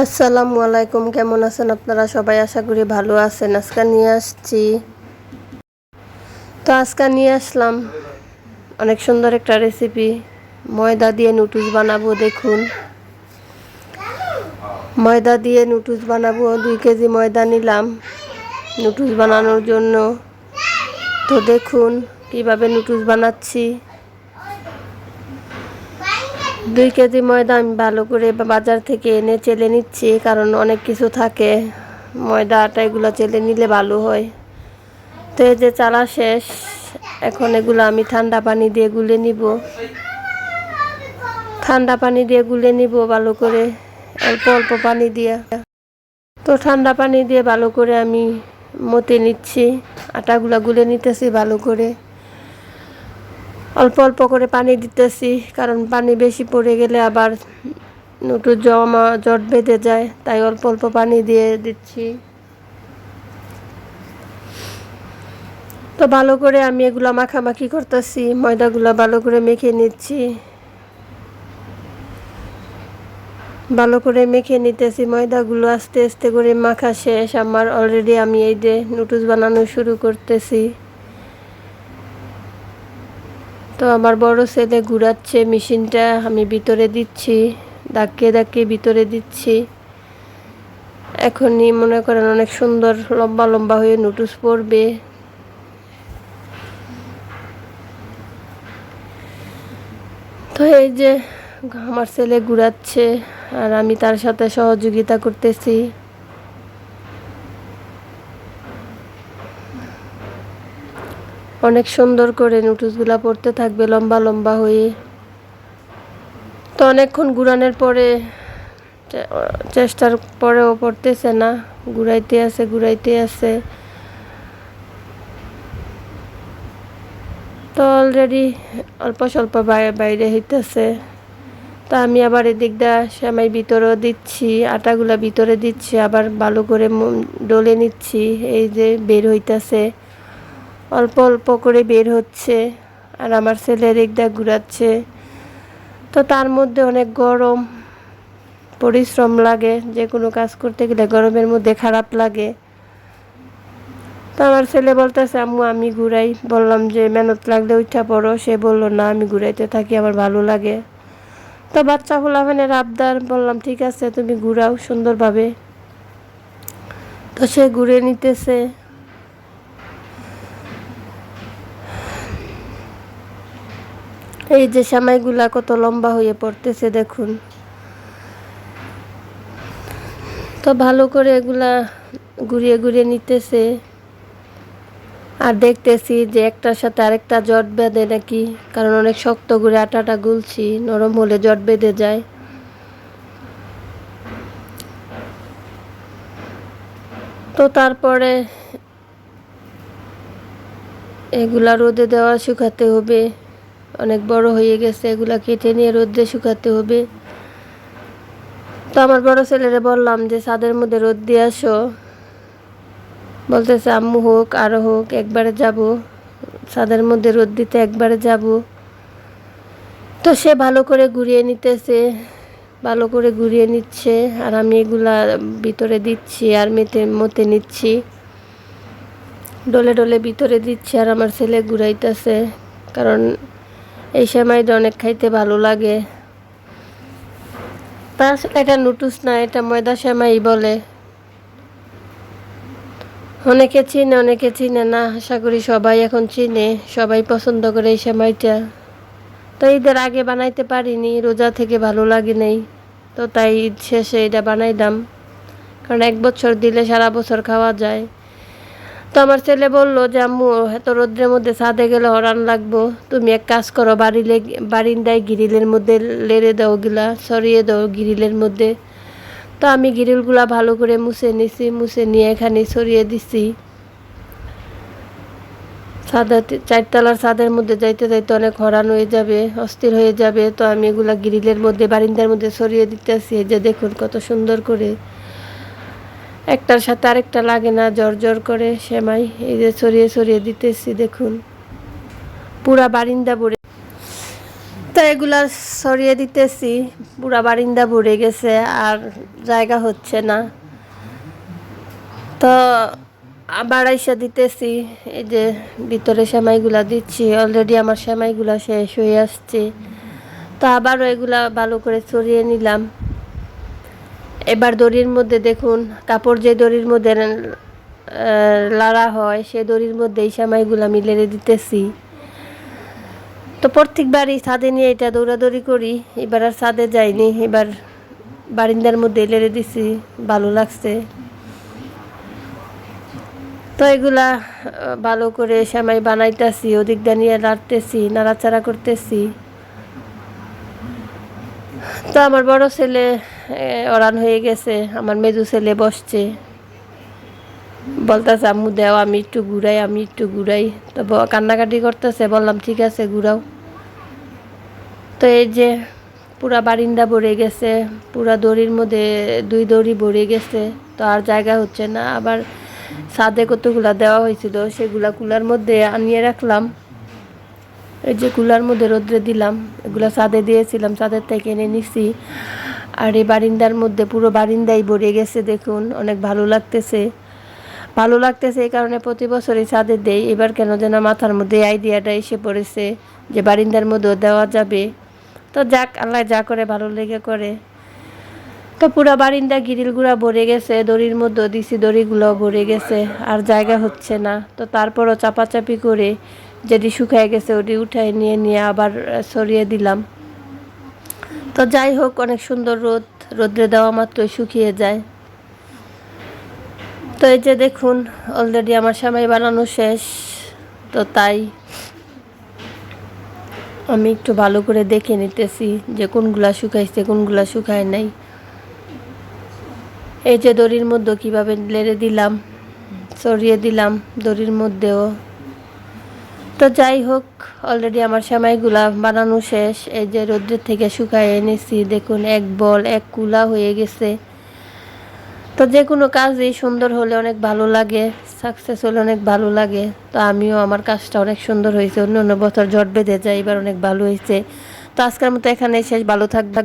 আসসালামু আলাইকুম, কেমন আছেন আপনারা? সবাই আশা করি ভালো আছেন। আজকে নিয়ে আসছি। তো আজকে নিয়ে আসলাম অনেক সুন্দর একটা রেসিপি ময়দা দিয়ে নুডলস বানাবো, দেখুন। ময়দা দিয়ে নুডলস বানাবো, দুই কেজি ময়দা নিলাম নুডলস বানানোর জন্য। তো দেখুন কীভাবে নুডলস বানাচ্ছি। দুই কেজি ময়দা আমি ভালো করে বাজার থেকে এনে চেলে নিচ্ছি, কারণ অনেক কিছু থাকে। ময়দা আটা এগুলো চেলে নিলে ভালো হয়। তো এই যে চালা শেষ, এখন এগুলো আমি ঠান্ডা পানি দিয়ে গুলে নিব। ঠান্ডা পানি দিয়ে গুলে নিব ভালো করে, অল্প অল্প পানি দিয়ে। তো ঠান্ডা পানি দিয়ে ভালো করে আমি মতে নিচ্ছি, আটাগুলো গুলে নিতেছি ভালো করে। অল্প অল্প করে পানি দিতেছি, কারণ পানি বেশি পড়ে গেলে আবার নটু জমা জট বেঁধে যায়, তাই অল্প অল্প পানি দিয়ে দিচ্ছি। তো ভালো করে আমি এগুলো মাখামাখি করতেছি, ময়দাগুলো ভালো করে মেখে নিচ্ছি। ভালো করে মেখে নিতেছি, ময়দাগুলো আস্তে আস্তে করে মাখা শেষ, আমার অলরেডি আমি এই যে নুডলস বানানো শুরু করতেছি। তো আমার বড় ছেলে ঘুরাচ্ছে, মেশিনটা আমি ভিতরে দিচ্ছি ধাক্কে ধাক্কে ভিতরে দিচ্ছি। এখনই মনে করেন অনেক সুন্দর লম্বা লম্বা হয়ে নুটুস পড়বে তো এই যে আমার ছেলে ঘুরাচ্ছে আর আমি তার সাথে সহযোগিতা করতেছি। অনেক সুন্দর করে নুডলসগুলো পড়তে থাকবে, লম্বা লম্বা হয়ে। তো অনেকক্ষণ ঘুরানোর পরে চেষ্টার পরেও পড়তেছে না। ঘুরাইতে আছে ঘুরাইতে আছে। তো অলরেডি অল্প স্বল্প বাইরে হইতেছে। তা আমি আবার এদিক দা সেমাই ভিতরেও দিচ্ছি, আটাগুলা ভিতরে দিচ্ছি, আবার ভালো করে ডলে নিচ্ছি, এই যে বের হইতেছে। অল্প অল্প করে বের হচ্ছে আর আমার ছেলের একদা ঘুরাচ্ছে। তো তার মধ্যে অনেক গরম, পরিশ্রম লাগে, যে কোনো কাজ করতে গেলে গরমের মধ্যে খারাপ লাগে। তো আমার ছেলে বলতেছে, আম্মু, আমি ঘুরাই। বললাম যে, মেহনত লাগলে উঠা পড়ো। সে বলল, না, আমি ঘুরাইতে থাকি, আমার ভালো লাগে। তো বাচ্চা ফুলাফানের আবদার, বললাম, ঠিক আছে, তুমি ঘুরাও সুন্দরভাবে। তো সে ঘুরে নিতেছে। এই যে সামাইগুলা কত লম্বা হয়ে পড়তেছে, দেখুন। তো ভালো করে এগুলা ঘুরিয়ে ঘুরিয়ে নিতেছে। আর দেখতেছি যে একটার সাথে আরেকটা জট বেঁধে নাকি, কারণ অনেক শক্ত করে আটাটা গুলছি, নরম হলে জট বেঁধে যায়। তো তারপরে এগুলা রোদে দেওয়া শুকাতে হবে। অনেক বড় হয়ে গেছে এগুলা কেটে নিয়ে রোদ্রে শুকাতে হবে। তো আমার বড় ছেলেরে বললাম যে, ছাদের মধ্যে রোদ দিয়ে আসো। বলতেছে, আম্মু হোক আরও হোক, একবারে যাব। ছাদের মধ্যে রোদ দিতে একবারে যাব। তো সে ভালো করে ঘুরিয়ে নিতেছে, ভালো করে ঘুরিয়ে নিচ্ছে, আর আমি এগুলা ভিতরে দিচ্ছি আর মেতে, মতে নিচ্ছি। ডলে ডলে ভিতরে দিচ্ছি আর আমার ছেলে ঘুরাইতেছে, কারণ এই সময়টা অনেক খাইতে ভালো লাগে। তা এটা নুটুস না, এটা ময়দা সেমাই বলে। অনেকে চিনে অনেকে চিনে না, আশা করি সবাই এখন চিনে, সবাই পছন্দ করে এই সেমাইটা তো ঈদের আগে বানাইতে পারিনি, রোজা থেকে ভালো লাগে নেই। তো তাই ঈদ শেষে এটা বানাইলাম। কারণ এক বছর দিলে সারা বছর খাওয়া যায়। তো আমার ছেলে বলল যে, আম্মু, এত রোদ্রের মধ্যে ছাদে গেলে হরান লাগবো। তুমি এক কাজ করো বাড়িলে বারিন্দায় গিরিলের মধ্যে লেড়ে দাও গিলা, সরিয়ে দাও গিরিলের মধ্যে। তো আমি গিরিলগুলা ভালো করে মুছে নিছি, মুছে নিয়ে এখানে সরিয়ে দিছি। ছাদা, চারতলার ছাদের মধ্যে যাইতে যাইতে অনেক হরান হয়ে যাবে, অস্থির হয়ে যাবে। তো আমি এগুলা গ্রিলের মধ্যে, বারিন্দার মধ্যে সরিয়ে দিতেছি। যে দেখুন কত সুন্দর করে। একটার সাথে আরেকটা লাগে না জ্বর করে সেমাই। এই যে ছড়িয়ে ছড়িয়ে দিতেছি, দেখুন। পুরা বারিন্দা ভরে। তো এগুলা সরিয়ে দিতেছি, পুরা বারিন্দা ভরে গেছে, আর জায়গা হচ্ছে না। তো আবার আইসা দিতেছি, এই যে ভিতরে সেমাইগুলা দিচ্ছি অলরেডি আমার সেমাইগুলা শেষ হয়ে আসছে। তো আবারও এগুলা ভালো করে ছড়িয়ে নিলাম। এবার দড়ির মধ্যে দেখুন, কাপড় যে দড়ির মধ্যে লাড়া হয়, সে দড়ির মধ্যে এই সেমাইগুলো আমি লেড়ে দিতেছি। তো প্রত্যেকবারই ছাদে নিয়ে এটা দৌড়াদৌড়ি করি, এবার আর ছাদে যাইনি, এবার বারিন্দার মধ্যে লেড়ে দিছি, ভালো লাগছে। তো এগুলা ভালো করে সেমাই বানাইতেছি, ওদিক দিয়ে নিয়ে নাড়তেছি, নাড়াচাড়া করতেছি। তো আমার বড় ছেলে অরান হয়ে গেছে, আমার মেজু ছেলে বসছে। বলতেছে, আম্মু, দেও, আমি একটু ঘুরাই, আমি একটু ঘুরাই। তো কান্নাকাটি করতেছে, বললাম, ঠিক আছে, ঘুরাও। তো এই যে, পুরা বারিন্দা ভরে গেছে, পুরা দড়ির মধ্যে দুই দড়ি ভরে গেছে, তো আর জায়গা হচ্ছে না। আবার ছাদে কতগুলা দেওয়া হয়েছিল, সেগুলা কুলার মধ্যে আনিয়ে রাখলাম। এই যে কুলার মধ্যে রোদ্রে দিলাম, এগুলো ছাদে দিয়েছিলাম, ছাদের থেকে এনে নিছি। আর এই বারিন্দার মধ্যে পুরো বারিন্দাই ভরে গেছে দেখুন, অনেক ভালো লাগতেছে। ভালো লাগতেছে এই কারণে প্রতি বছরই ছাদে দেই, এবার কেন যেন মাথার মধ্যে আইডিয়াটা এসে পড়েছে যে বারিন্দার মধ্যেও দেওয়া যাবে। তো যাক, আল্লাহ যা করে ভালো লেগে করে। তো পুরা বারিন্দা গিরিলগুলা ভরে গেছে, দড়ির মধ্যে দিছি দড়িগুলো ভরে গেছে, আর জায়গা হচ্ছে না। তো তারপরও চাপাচাপি করে যেটি শুকায় গেছে ওটি উঠায় নিয়ে নিয়ে আবার সরিয়ে দিলাম। তো যাই হোক, অনেক সুন্দর রোদ, রোদ্রে দেওয়া মাত্রই শুকিয়ে যায়। তো এই যে দেখুন অলরেডি আমার সামাই বানানো শেষ। তো তাই আমি একটু ভালো করে দেখে নিতেছি যে কোনগুলা শুকাইছে, কোনগুলা শুকায় নাই। এই যে দড়ির মধ্যে কীভাবে লেড়ে দিলাম, সরিয়ে দিলাম দড়ির মধ্যেও। তো যাই হোক অলরেডি আমার সময় সেমাইগুলা বানানো শেষ। এই যে রোদ্রের থেকে শুকায় এনেছি, দেখুন, এক বল, এক কুলা হয়ে গেছে। তো যে কোনো কাজই সুন্দর হলে অনেক ভালো লাগে সাকসেস হলে অনেক ভালো লাগে। তো আমিও আমার কাজটা অনেক সুন্দর হয়েছে, অন্য অন্য বছর জট বেঁধে যায়, এবার অনেক ভালো হয়েছে। তো আজকের মতো এখানে শেষ, ভালো থাকবে